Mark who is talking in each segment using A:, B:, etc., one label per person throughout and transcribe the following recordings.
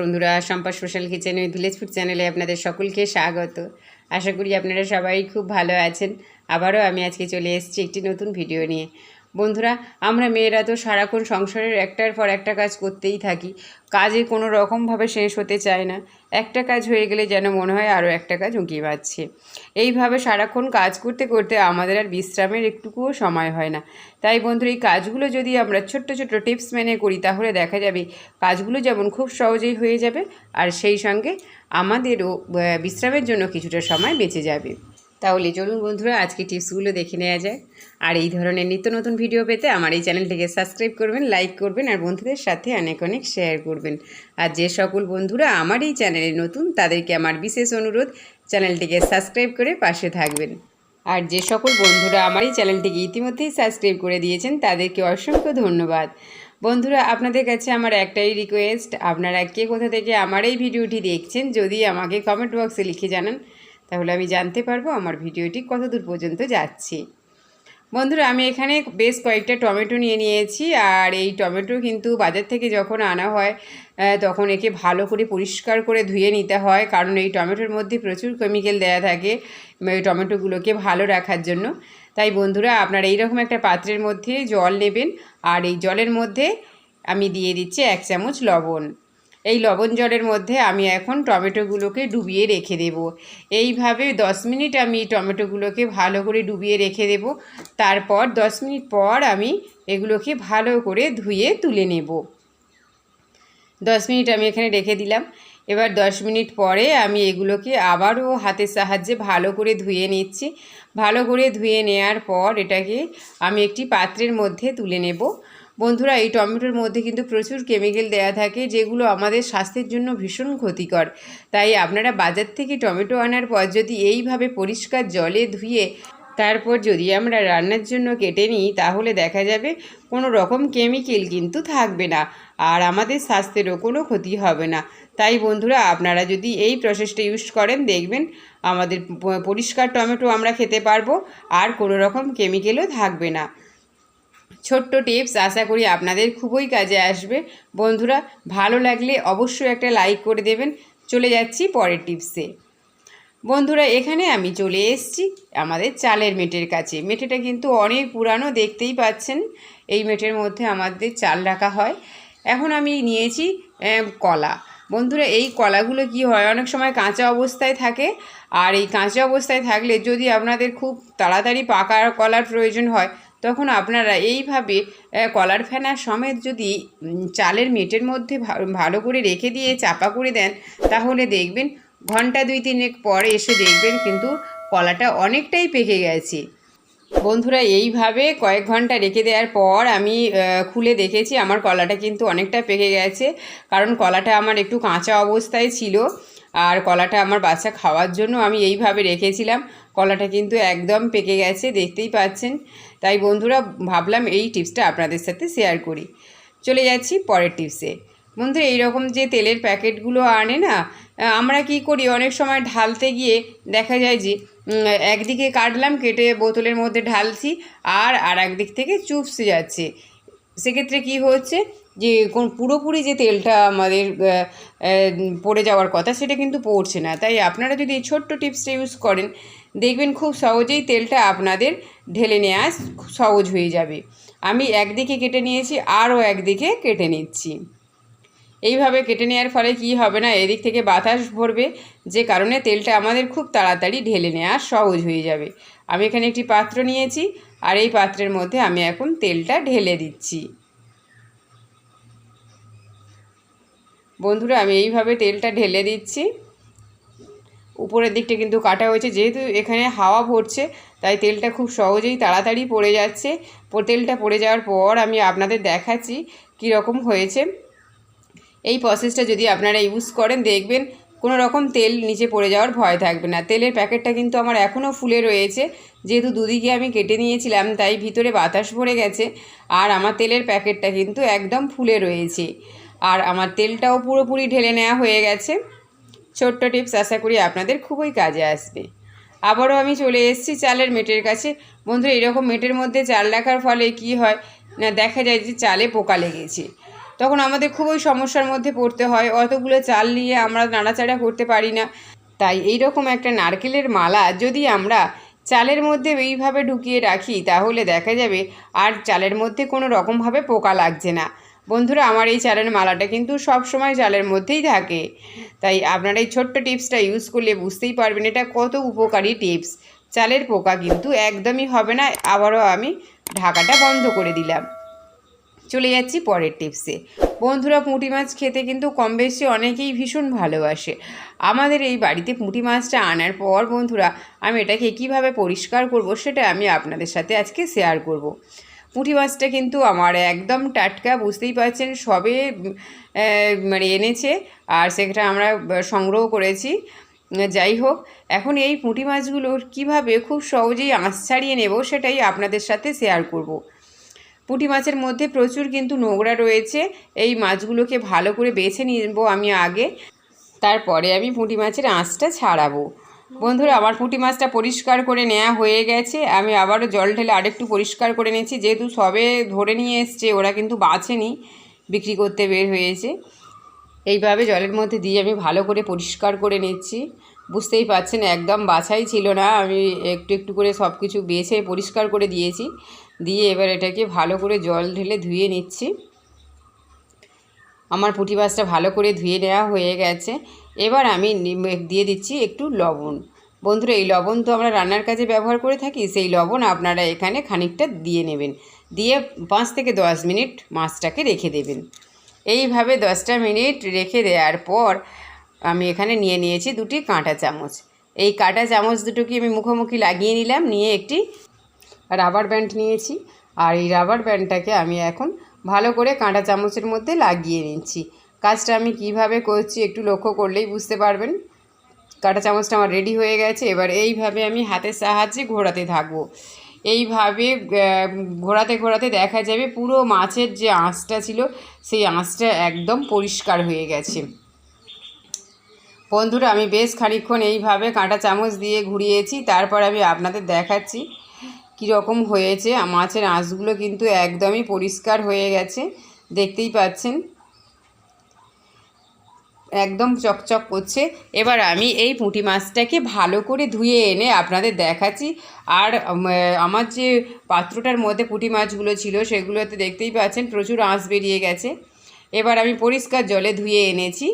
A: বন্ধুরা Shampa special kitchen ওই village food চ্যানেলে আপনাদের সকলকে স্বাগত। আশা করি আপনারা সবাই খুব ভালো আছেন। আবারও আমি আজকে চলে এসেছি একটি নতুন ভিডিও নিয়ে। বন্ধুরা, আমরা মেয়েরা তো সারাক্ষণ সংসারের একটার পর একটা কাজ করতেই থাকি। কাজে কোনো রকমভাবে শেষ হতে চায় না। একটা কাজ হয়ে গেলে যেন মনে হয় আরও একটা কাজ উঁকি পাচ্ছে এইভাবে সারাক্ষণ কাজ করতে করতে আমাদের আর বিশ্রামের একটুকুও সময় হয় না। তাই বন্ধুরা, এই কাজগুলো যদি আমরা ছোট্ট ছোট্ট টিপস মেনে করি, তাহলে দেখা যাবে কাজগুলো যেমন খুব সহজেই হয়ে যাবে, আর সেই সঙ্গে আমাদেরও বিশ্রামের জন্য কিছুটা সময় বেঁচে যাবে। তাহলে চলুন বন্ধুরা, আজকে টিপসগুলো দেখে নেওয়া যায় আর এই ধরনের নিত্য নতুন ভিডিও পেতে আমার এই চ্যানেলটিকে সাবস্ক্রাইব করবেন লাইক করবেন, আর বন্ধুদের সাথে অনেক অনেক শেয়ার করবেন। আর যে সকল বন্ধুরা আমার এই চ্যানেলে নতুন, তাদেরকে আমার বিশেষ অনুরোধ, চ্যানেলটিকে সাবস্ক্রাইব করে পাশে থাকবেন। আর যে সকল বন্ধুরা আমার এই চ্যানেলটিকে ইতিমধ্যেই সাবস্ক্রাইব করে দিয়েছেন, তাদেরকে অসংখ্য ধন্যবাদ। বন্ধুরা, আপনাদের কাছে আমার একটাই রিকোয়েস্ট আপনারা কে কোথা থেকে আমার এই ভিডিওটি দেখছেন, যদি আমাকে কমেন্ট বক্সে লিখে জানান তাহলে আমি জানতে পারব আমার ভিডিওটি কত দূর পর্যন্ত যাচ্ছে। বন্ধুরা, আমি এখানে বেশ কয়েকটা টমেটো নিয়ে নিয়েছি, আর এই টমেটো কিন্তু বাজার থেকে যখন আনা হয় তখন একে ভালো করে পরিষ্কার করে ধুয়ে নিতে হয়, কারণ এই টমেটোর মধ্যে প্রচুর কেমিক্যাল দেওয়া থাকে টমেটোগুলোকে ভালো রাখার জন্য। তাই বন্ধুরা, আপনারা এইরকম একটা পাত্রের মধ্যে জল নেবেন, আর এই জলের মধ্যে আমি দিয়ে দিচ্ছি এক চামচ লবণ। এই লবণ জলের মধ্যে আমি এখন টমেটোগুলোকে ডুবিয়ে রেখে দেব। এইভাবে দশ মিনিট আমি টমেটোগুলোকে ভালো করে ডুবিয়ে রেখে দেব। তারপর দশ মিনিট পর আমি এগুলোকে ভালো করে ধুয়ে তুলে নেব। দশ মিনিট আমি এখানে রেখে দিলাম। এবার দশ মিনিট পরে আমি এগুলোকে আবারও হাতের সাহায্যে ভালো করে ধুয়ে নিচ্ছি। ভালো করে ধুয়ে নেওয়ার পর এটাকে আমি একটি পাত্রের মধ্যে তুলে নেব। বন্ধুরা, এই টমেটোর মধ্যে কিন্তু প্রচুর কেমিক্যাল দেওয়া থাকে, যেগুলো আমাদের স্বাস্থ্যের জন্য ভীষণ ক্ষতিকর। তাই আপনারা বাজার থেকে টমেটো আনার পর যদি এইভাবে পরিষ্কার জলে ধুয়ে তারপর যদি আমরা রান্নার জন্য কেটে নিই, তাহলে দেখা যাবে কোনো রকম কেমিক্যাল কিন্তু থাকবে না আর আমাদের স্বাস্থ্যেরও কোনো ক্ষতি হবে না। তাই বন্ধুরা, আপনারা যদি এই প্রসেসটা ইউজ করেন, দেখবেন আমাদের পরিষ্কার টমেটো আমরা খেতে পারব, আর কোনো রকম কেমিক্যালও থাকবে না। ছোট্ট টিপস আশা করি আপনাদের খুবই কাজে আসবে। বন্ধুরা, ভালো লাগলে অবশ্যই একটা লাইক করে দেবেন। চলে যাচ্ছি পরের টিপসে বন্ধুরা, এখানে আমি চলে এসেছি আমাদের চালের মেটের কাছে। মেটেটা কিন্তু অনেক পুরানো, দেখতেই পাচ্ছেন। এই মেটের মধ্যে আমাদের চাল রাখা হয়। এখন আমি নিয়েছি কলা। বন্ধুরা, এই কলাগুলো কি হয়? অনেক সময় কাঁচা অবস্থায় থাকে। আর এই কাঁচা অবস্থায় থাকলে যদি আপনাদের খুব তাড়াতাড়ি পাকা কলার প্রয়োজন হয় তখন আপনারা এইভাবে কলার ফেনা সমেত যদি চালের মেটের মধ্যে ভালো করে রেখে দিয়ে চাপা করে দেন, তাহলে দেখবেন ঘণ্টা দুই তিনেক পরে এসে দেখবেন কিন্তু কলাটা অনেকটাই পেকে গেছে। বন্ধুরা, এইভাবে কয়েক ঘণ্টা রেখে দেওয়ার পর আমি খুলে দেখেছি, আমার কলাটা কিন্তু অনেকটা পেকে গেছে। কারণ কলাটা আমার একটু কাঁচা অবস্থায় ছিল। আর কলাটা আমার বাচ্চা খাওয়ার জন্য আমি এইভাবে রেখেছিলাম। কলাটা কিন্তু একদম পেকে গেছে, দেখতেই পাচ্ছেন। তাই বন্ধুরা, ভাবলাম এই টিপসটা আপনাদের সাথে শেয়ার করি। চলে যাচ্ছি পরের টিপসে। বন্ধুরা, এইরকম যে তেলের প্যাকেটগুলো আনে না আমরা কি করি? অনেক সময় ঢালতে গিয়ে দেখা যায় যে একদিকে কাটলাম, কেটে বোতলের মধ্যে ঢালছি, আর আর একদিক থেকে চুপসে যাচ্ছে। সেক্ষেত্রে কি হচ্ছে? যে কোন পুরোপুরি যে তেলটা আমাদের পড়ে যাওয়ার কথা সেটা কিন্তু পড়ছে না। তাই আপনারা যদি এই ছোট্ট টিপসটা ইউজ করেন, দেখবেন খুব সহজেই তেলটা আপনাদের ঢেলে নেওয়া সহজ হয়ে যাবে। আমি একদিকে কেটে নিয়েছি, আরও একদিকে কেটে নিচ্ছি। এইভাবে কেটে নেওয়ার ফলে কি হবে না, এদিক থেকে বাতাস ভরবে, যে কারণে তেলটা আমাদের খুব তাড়াতাড়ি ঢেলে নেওয়া সহজ হয়ে যাবে। আমি এখানে একটি পাত্র নিয়েছি, আর এই পাত্রের মধ্যে আমি এখন তেলটা ঢেলে দিচ্ছি। বন্ধুরা, আমি এইভাবে তেলটা ঢেলে দিচ্ছি। উপরের দিকটা কিন্তু কাটা হয়েছে, যেহেতু এখানে হাওয়া ভরছে, তাই তেলটা খুব সহজেই তাড়াতাড়ি পড়ে যাচ্ছে। তেলটা পড়ে যাওয়ার পর আমি আপনাদের দেখাচ্ছি কী রকম হয়েছে। এই প্রসেসটা যদি আপনারা ইউজ করেন, দেখবেন কোনো রকম তেল নিচে পড়ে যাওয়ার ভয় থাকবে না। তেলের প্যাকেটটা কিন্তু আমার এখনও ফুলে রয়েছে, যেহেতু দুদিকে আমি কেটে নিয়েছিলাম, তাই ভিতরে বাতাস ভরে গেছে, আর আমার তেলের প্যাকেটটা কিন্তু একদম ফুলে রয়েছে। আর আমার তেলটাও পুরোপুরি ঢেলে নেওয়া হয়ে গেছে। ছোট্ট টিপস আশা করি আপনাদের খুবই কাজে আসবে। আবারও আমি চলে এসেছি চালের মেটের কাছে। বন্ধুরা, এরকম মেটের মধ্যে চাল রাখার ফলে কি হয় না, দেখা যায় যে চালে পোকা লেগেছে। তখন আমাদের খুবই সমস্যার মধ্যে পড়তে হয়। অতগুলো চাল নিয়ে আমরা নাড়াচাড়া করতে পারি না। তাই এই রকম একটা নারকেলের মালা যদি আমরা চালের মধ্যে এইভাবে ঢুকিয়ে রাখি, তাহলে দেখা যাবে আর চালের মধ্যে কোনো রকমভাবে পোকা লাগছে না। বন্ধুরা, আমার এই চালের মালাটা কিন্তু সব সময় চালের মধ্যেই থাকে। তাই আপনারা এই ছোট্ট টিপসটা ইউজ করলে বুঝতেই পারবেন এটা কত উপকারী টিপস। চালের পোকা কিন্তু একদমই হবে না, আবারও আমি ঢাকাটা বন্ধ করে দিলাম। চলে যাচ্ছি পরের টিপসে। বন্ধুরা, পুঁটি মাছ খেতে কিন্তু কম বেশি অনেকেই ভীষণ ভালোবাসে। আমাদের এই বাড়িতে পুঁটি মাছটা আনার পর, বন্ধুরা, আমি এটাকে কীভাবে পরিষ্কার করব সেটা আমি আপনাদের সাথে আজকে শেয়ার করব। পুঁটি মাছটা কিন্তু আমার একদম টাটকা, বুঝতেই পারছেন, সবে মানে এনেছে আর সেটা আমরা সংগ্রহ করেছি যাই হোক, এখন এই পুঁটি মাছগুলোর কীভাবে খুব সহজেই আঁশ ছাড়িয়ে নেব সেটাই আপনাদের সাথে শেয়ার করব। পুঁটি মাছের মধ্যে প্রচুর কিন্তু নোংরা রয়েছে, এই মাছগুলোকে ভালো করে বেছে নিব আমি আগে, তারপরে আমি পুঁটি মাছের আঁশটা ছাড়াবো বন্ধুরা, আমার পুঁটি মাছটা পরিষ্কার করে নেওয়া হয়ে গেছে। আমি আবারও জল ঢেলে আরেকটু পরিষ্কার করে নিয়েছি। যেহেতু সবে ধরে নিয়ে এসছে, ওরা কিন্তু বাছেনি বিক্রি করতে বের হয়েছে। এইভাবে জলের মধ্যে দিয়ে আমি ভালো করে পরিষ্কার করে নিচ্ছি। বুঝতেই পারছেন, একদম বাছাই ছিল না। আমি একটু একটু করে সব কিছু বেছে পরিষ্কার করে দিয়েছি। দিয়ে এবার এটাকে ভালো করে জল ঢেলে ধুয়ে নিচ্ছি। আমার পুঁটি মাছটা ভালো করে ধুয়ে নেওয়া হয়ে গেছে। এবার আমি দিয়ে দিচ্ছি একটু লবণ। বন্ধুরা, এই লবণ তো আমরা রান্নার কাজে ব্যবহার করে থাকি, সেই লবণ আপনারা এখানে খানিকটা দিয়ে নেবেন। দিয়ে পাঁচ থেকে দশ মিনিট মাছটাকে রেখে দেবেন। এইভাবে দশটা মিনিট রেখে দেওয়ার পর আমি এখানে নিয়ে নিয়েছি দুটি কাঁটা চামচ। এই কাঁটা চামচ দুটোকে আমি মুখোমুখি লাগিয়ে নিলাম, নিয়ে একটি রাবার ব্যান্ড নিয়েছি। আর এই রাবার ব্যান্ডটাকে আমি এখন ভালো করে কাঁটা চামচের মধ্যে লাগিয়ে নিচ্ছি। কাজটা আমি কীভাবে করছি একটু লক্ষ্য করলেই বুঝতে পারবেন। কাঁটা চামচটা আমার রেডি হয়ে গেছে, এবার এইভাবে আমি হাতের সাহায্যে ঘোরাতে থাকব। এইভাবে ঘোরাতে ঘোরাতে দেখা যাবে পুরো মাছের যে আঁশটা ছিল, সেই আঁশটা একদম পরিষ্কার হয়ে গেছে। বন্ধুরা, আমি বেশ খানিকক্ষণ এইভাবে কাঁটা চামচ দিয়ে ঘুরিয়েছি, তারপর আমি আপনাদের দেখাচ্ছি। কীরকম হয়েছে মাছের আঁশগুলো কিন্তু একদমই পরিষ্কার হয়ে গেছে, দেখতেই পাচ্ছেন। একদম চকচক করছে। এবার আমি এই পুঁটি মাছটাকে ভালো করে ধুয়ে এনে আপনাদের দেখাচ্ছি। আর আমার যে পাত্রটার মধ্যে পুঁটি মাছগুলো ছিল, সেগুলোতে দেখতেই পাচ্ছেন প্রচুর আঁশ বেরিয়ে গেছে। এবার আমি পরিষ্কার জলে ধুয়ে এনেছি।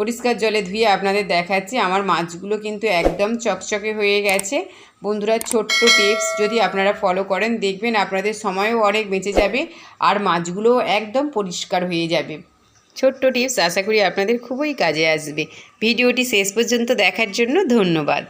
A: পরিষ্কার জলে ধুয়ে আপনাদের দেখাচ্ছি। আমার মাছগুলো কিন্তু একদম চকচকে হয়ে গেছে। বন্ধুরা, ছোট্ট টিপস যদি আপনারা ফলো করেন, দেখবেন আপনাদের সময়ও অনেক বেঁচে যাবে আর মাছগুলো একদম পরিষ্কার হয়ে যাবে। ছোট্ট টিপস আশা করি আপনাদের খুবই কাজে আসবে। ভিডিওটি শেষ পর্যন্ত দেখার জন্য ধন্যবাদ।